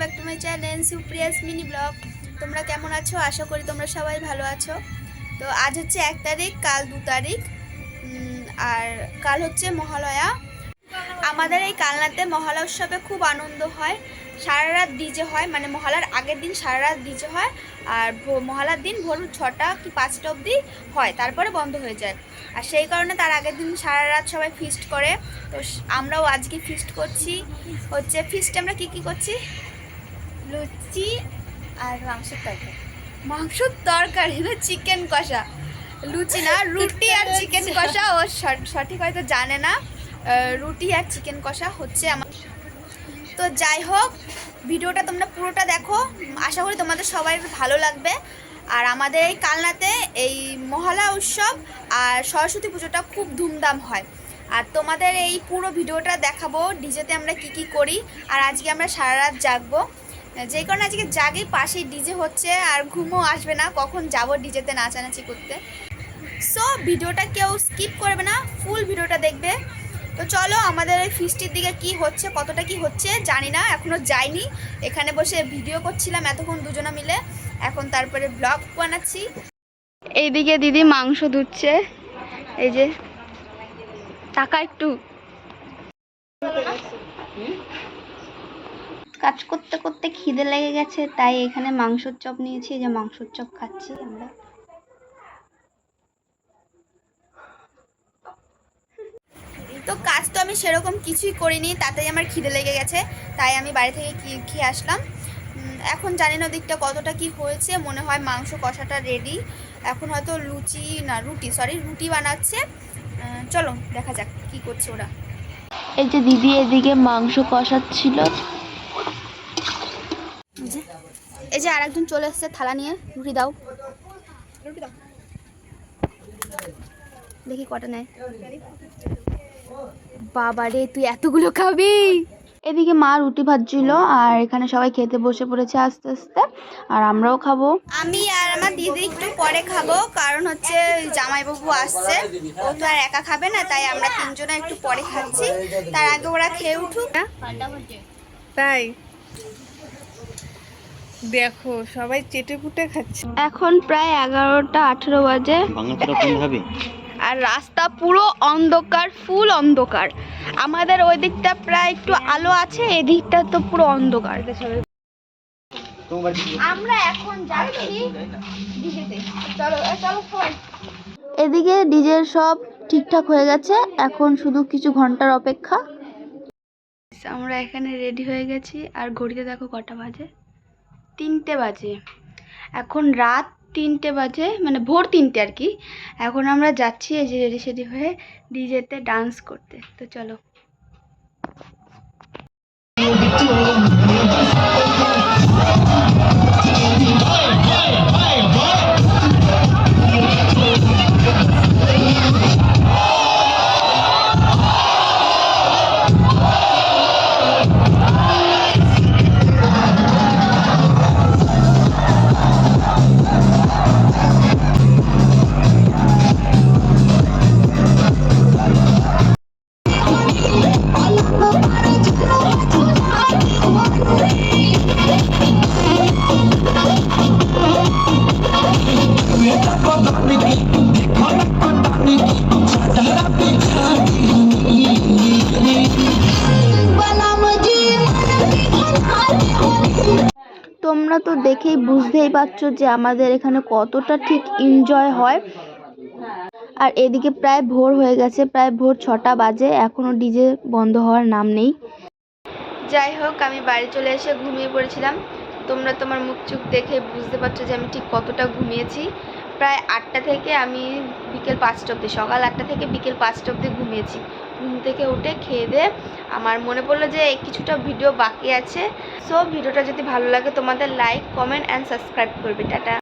Back to my channel Supriya's mini blog তোমরা কেমন আছো? আশা করি তোমরা সবাই ভালো আছো। তো আজ হচ্ছে এক তারিখ, কাল দু তারিখ। আর কাল হচ্ছে মহালয়া। আমাদের এই কালনাতে মহালয়া উৎসবে খুব আনন্দ হয়। সারা রাত ডিজে হয় মানে মহালার আগের দিন সারা রাত ডিজে হয় আর মহালার দিন ভোর ছটা কি পাঁচটা অবধি হয়, তারপরে বন্ধ হয়ে যায়। আর সেই কারণে তার আগের দিন সারা রাত সবাই ফিস্ট করে। তো আমরাও আজকে ফিস্ট করছি। হচ্ছে ফিস্টে আমরা কি কি করছি? লুচি আর মাংসের তরকারি। মাংসর তরকারি না চিকেন কষা। লুচি না, রুটি আর চিকেন কষা। ও সঠ- সঠিক হয়তো জানে না। রুটি আর চিকেন কষা হচ্ছে আমার তো যাই হোক, ভিডিওটা তোমরা পুরোটা দেখো। আশা করি তোমাদের সবাই ভালো লাগবে। আর আমাদের এই কালনাতে এই মহালয়া উৎসব আর সরস্বতী পুজোটা খুব ধুমধাম হয়। আর তোমাদের এই পুরো ভিডিওটা দেখাবো, ডিজেতে আমরা কি কি করি। আর আজকে আমরা সারা রাত জাগবো। যে কারণে আজকে জাগেই পাশেই ডিজে হচ্ছে আর ঘুমও আসবে না। কখন যাব ডিজেতে নাচানাচি করতে। সো ভিডিওটা কেউ স্কিপ করবে না। ফুল ভিডিওটা দেখবে। তো চলো আমাদের ওই ফিস্টির দিকে কি হচ্ছে, কতটা কি হচ্ছে জানি না, এখনও যাইনি। এখানে বসে ভিডিও করছিলাম এতক্ষণ দুজনে মিলে। এখন তারপরে ব্লগ বানাচ্ছি। এইদিকে দিদি মাংস ধুচ্ছে। এই যে, টাকা একটু। কাজ করতে করতে খিদে লেগে গেছে, তাই এখানে মাংসর চপ নিয়েছি, এই যে মাংসর চপ খাচ্ছি আমরা। তো কাজ তো আমি সেরকম কিছুই করিনি তাতেই আমার খিদে লেগে গেছে তাই আমি বাড়ি থেকে কি- খেয়ে আসলাম। এখন জানি না দিকটা কতটা কি হয়েছে মনে হয় মাংস কষাটা রেডি এখন হয়তো লুচি না রুটি সরি রুটি বানাচ্ছে। চলো দেখা যাক কি করছে ওরা। এই যে দিদি এদিকে মাংস কষাচ্ছিল। এই যে এই যে আরেকজন চলে এসেছে থালা নিয়ে রুটি দাও। রুটি দাও। দেখি কটা নেয়। বাবা রে তুই এতগুলো খাবি? এদিকে মা রুটি ভাজছিল আর এখানে সবাই খেতে বসে পড়েছে আস্তে আস্তে আর আমরাও খাব। আমি আর আমার দিদি একটু পরে খাব কারণ হচ্ছে জামাইবাবু আসছে। ও তো আর একা খাবে না তাই আমরা তিনজনে একটু পরে খাচ্ছি। তার আগে ওরা খেয়ে উঠুক। তাই? দেখো সবাই চেটে পুটে খাচ্ছে। এখন প্রায় এগারোটা আঠেরো বাজে। বাংলাটা কোন ভাবে আর রাস্তা পুরো অন্ধকার ফুল অন্ধকার। আমাদের ওই দিকটা প্রায় একটু আলো আছে এদিকটা তো পুরো অন্ধকার। আমরা এখন যাচ্ছি চলো চলো সবাই এদিকে ডিজের সব ঠিকঠাক হয়ে গেছে এখন শুধু কিছু ঘণ্টার অপেক্ষা। আমরা এখানে রেডি হয়ে গেছি আর ঘড়িতে দেখো কটা বাজে? তিনটে বাজে। এখন রাত তিনটে বাজে মানে ভোর তিনটে আর কি। এখন আমরা যাচ্ছি এই যে রেডি সেডি হয়ে ডিজেতে ডান্স করতে। তো চলো। তোমরা তো দেখেই বুঝতেই পারছ যে আমাদের এখানে কতটা ঠিক এনজয় হয়। আর এদিকে প্রায় ভোর হয়ে গেছে, প্রায় ভোর ছটা বাজে, এখনও ডিজে বন্ধ হওয়ার নাম নেই। যাই হোক, আমি বাড়ি চলে এসে ঘুমিয়ে পড়েছিলাম। তোমরা তোমার মুখ চুখ দেখে বুঝতে পারছ যে আমি ঠিক কতটা ঘুমিয়েছি। প্রায় আটটা থেকে আমি বিকেল পাঁচটা অবধি, সকাল আটটা থেকে বিকেল পাঁচটা অবধি ঘুমিয়েছি। ঘুম থেকে উঠে খেয়ে দিয়ে আমার মনে পড়ল যে কিছুটা ভিডিও বাকি আছে। সো ভিডিওটা যদি ভালো লাগে তোমাদের লাইক কমেন্ট অ্যান্ড সাবস্ক্রাইব করবে। টাটা।